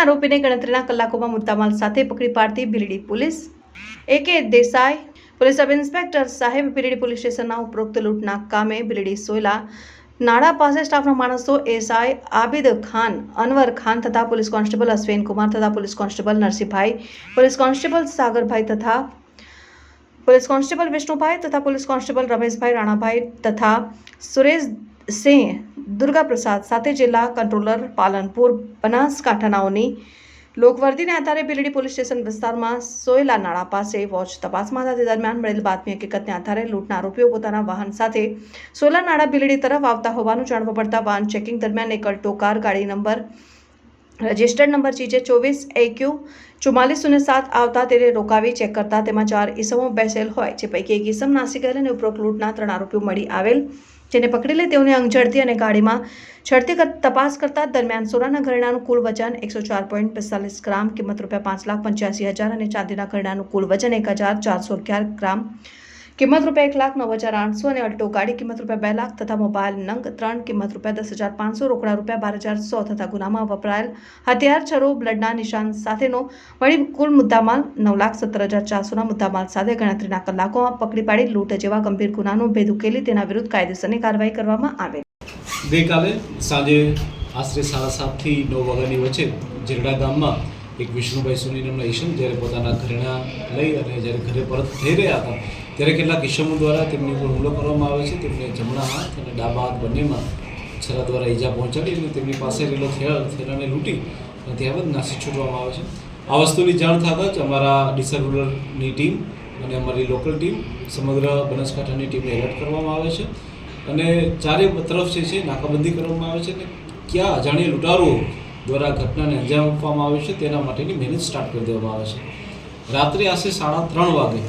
આરોપીને ગણતરીના કલાકોમાં મુદ્દામાલ સાથે પકડી પાડતી ભીલડી પોલીસ. એ કે દેસાઈ પોલીસ સબ ઇન્સ્પેક્ટર સાહેબ ભીલડી પોલીસ સ્ટેશનના ઉપરોક્ત લૂંટના કામે ભીલડી સોયલા નાડા પાસે સ્ટાફના માણસો એસઆઈ આબિદ ખાન, અનવર ખાન તથા પોલીસ કોન્સ્ટેબલ અશ્વિન કુમાર તથા police constable Narsinhbhai, police constable Sagarbhai તથા પોલીસ કોન્સ્ટેબલ વિષ્ણુભાઈ તથા પોલીસ કોન્સ્ટેબલ રમેશભાઈ રાણાભાઈ તથા સુરેશ સિંહ દુર્ગા પ્રસાદ સાથે જિલ્લા કંટ્રોલર પાલનપુર બનાસકાંઠાનાઓની લોકવર્દીને આધારે બિલડી પોલીસ સ્ટેશન વિસ્તારમાં સોયલા નાળા પાસે વોચ તપાસમાં હતા. તે દરમિયાન મળેલ બાતમી હકીકતને આધારે લૂંટના આરોપીઓ પોતાના વાહન સાથે સોયલા નાળા બિલડી તરફ આવતા હોવાનું જાણવા પડતા વાહન ચેકિંગ દરમિયાન એક અલ્ટો કાર ગાડી નંબર, રજિસ્ટર્ડ નંબર ચીજે ચોવીસ, એક્યુ ચુમ્માલીસ શૂન્ય સાત આવતા તેને રોકાવી ચેક કરતા તેમાં ચાર ઈસમો બેસેલ હોય, જે પૈકી એક ઈસમ નાસી ગયેલ અને ઉપરોક્ત લૂંટના ત્રણ આરોપીઓ મળી આવેલ જેને પકડી લઈ તેઓને અંગઝડતી અને ગાડીમાં કર- તપાસ કરતા દરમિયાન સોનાના ઘરેણાનું કુલ વજન એકસો ચાર પોઈન્ટ પિસ્તાલીસ ગ્રામ, કિંમત રૂપિયા પાંચ લાખ પંચ્યાસી હજાર અને ચાંદીના ઘરેણાનું કુલ વજન એક હજાર ચારસો અગિયાર ગ્રામ. કિંમત રૂપિયા એક લાખ નવ હજાર આઠસો અને અલ્ટો ગાડી કિંમત રૂપિયા બે લાખ તથા મોબાઈલ નંગ ત્રણ કિંમત રૂપિયા દસ હજાર પાંચસો, રોકડા રૂપિયા બાર હજાર સો તથા ગુનામાં વપરાયેલ હથિયાર છરો, બ્લડના નિશાન સાથેનો મળી કુલ મુદ્દામાલ નવ લાખ સત્તર હજાર ચારસોના મુદ્દામાલ સાથે ગણતરીના કલાકોમાં પકડી પાડી લૂંટ જેવા ગંભીર ગુનાનો ભેદ ઉકેલી તેના વિરુદ્ધ કાયદેસરની કાર્યવાહી કરવામાં આવે. ગઈકાલે સાંજે આશરે સાડા સાતથી નવ વાગ્યાની વચ્ચે જીરડા ગામમાં એક વિષ્ણુભાઈ સુની નામના ઈશમ જ્યારે પોતાના ઘરેણા લઈ અને જ્યારે ઘરે પરત થઈ રહ્યા હતા, ત્યારે કેટલાક ઈશમો દ્વારા તેમની ઉપર હુમલો કરવામાં આવે છે. તેમને જમણા હાથ અને ડાબા હાથ બંનેમાં છરા દ્વારા ઈજા પહોંચાડી અને તેમની પાસે રહેલો થેલા, થેલાને લૂંટી અને ત્યારબાદ નાસી છૂટવામાં આવે છે. આ વસ્તુની જાણ થતાં જ અમારા ડીસા રૂરલની ટીમ અને અમારી લોકલ ટીમ સમગ્ર બનાસકાંઠાની ટીમને એલર્ટ કરવામાં આવે છે. અને ચારે તરફ જે છે નાકાબંધી કરવામાં આવે છે અને ક્યાં અજાણ્યા લૂંટારુઓ દ્વારા ઘટનાને અંજામ આપવામાં આવે છે. તેના માટેની મહેનત સ્ટાર્ટ કરી દેવામાં આવે છે. રાત્રે આશરે સાડા ત્રણ વાગે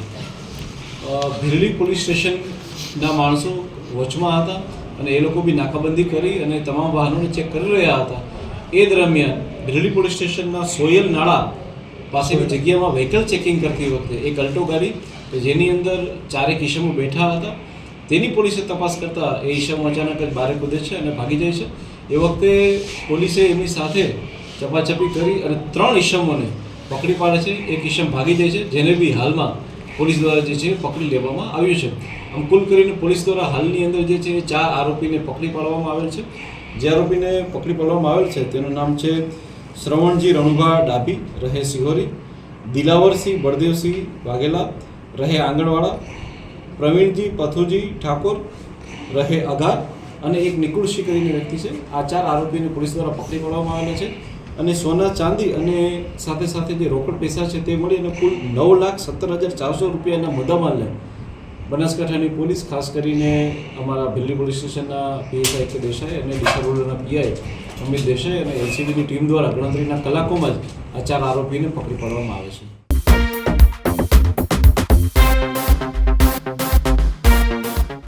ભીરડી પોલીસ સ્ટેશનના માણસો વોચમાં હતા અને એ લોકો બી નાકાબંધી કરી અને તમામ વાહનોને ચેક કરી રહ્યા હતા. એ દરમિયાન ભીરડી પોલીસ સ્ટેશનના સોયલ નાળા પાસેની જગ્યામાં વ્હીકલ ચેકિંગ કરતી વખતે એક અલ્ટો ગાડી કે જેની અંદર ચારેક ઈસમો બેઠા હતા. તેની પોલીસે તપાસ કરતા એ ઈસમો અચાનક જ બારે કૂદે છે અને ભાગી જાય છે. એ વખતે પોલીસે એમની સાથે ચપાચપી કરી અને ત્રણ ઈસમોને પકડી પાડે છે. એક ઈસમ ભાગી જાય છે, જેને બી હાલમાં પોલીસ દ્વારા જે છે પકડી લેવામાં આવ્યું છે. આમ કુલ કરીને પોલીસ દ્વારા હાલની અંદર જે છે ચાર આરોપીને પકડી પાડવામાં આવેલ છે. જે આરોપીને પકડી પાડવામાં આવેલ છે, તેનું નામ છે શ્રવણજી રણુભા ડાભી, રહે સિહોરી. દિલાવરસિંહ બળદેવસિંહ વાઘેલા, રહે આંગણવાડા. પ્રવીણજી પથુજી ઠાકોર, રહે અઘાર અને એક નિકુળશી કરીને વ્યક્તિ છે. આ ચાર આરોપીને પોલીસ દ્વારા પકડી પાડવામાં આવેલા છે. અને સોના ચાંદી અને સાથે સાથે જે રોકડ પૈસા છે તે મળી અને કુલ નવ લાખ સત્તર હજાર ચારસો રૂપિયાના મુદ્દામાલને બનાસકાંઠાની પોલીસ, ખાસ કરીને અમારા ભીલડી પોલીસ સ્ટેશનના પીએસઆઈ કે દેસાઈ અને ડીસા પીઆઈ અમિત દેસાઈ અને એલસીબીની ટીમ દ્વારા ગણતરીના કલાકોમાં જ આ ચાર આરોપીને પકડી પાડવામાં આવે છે.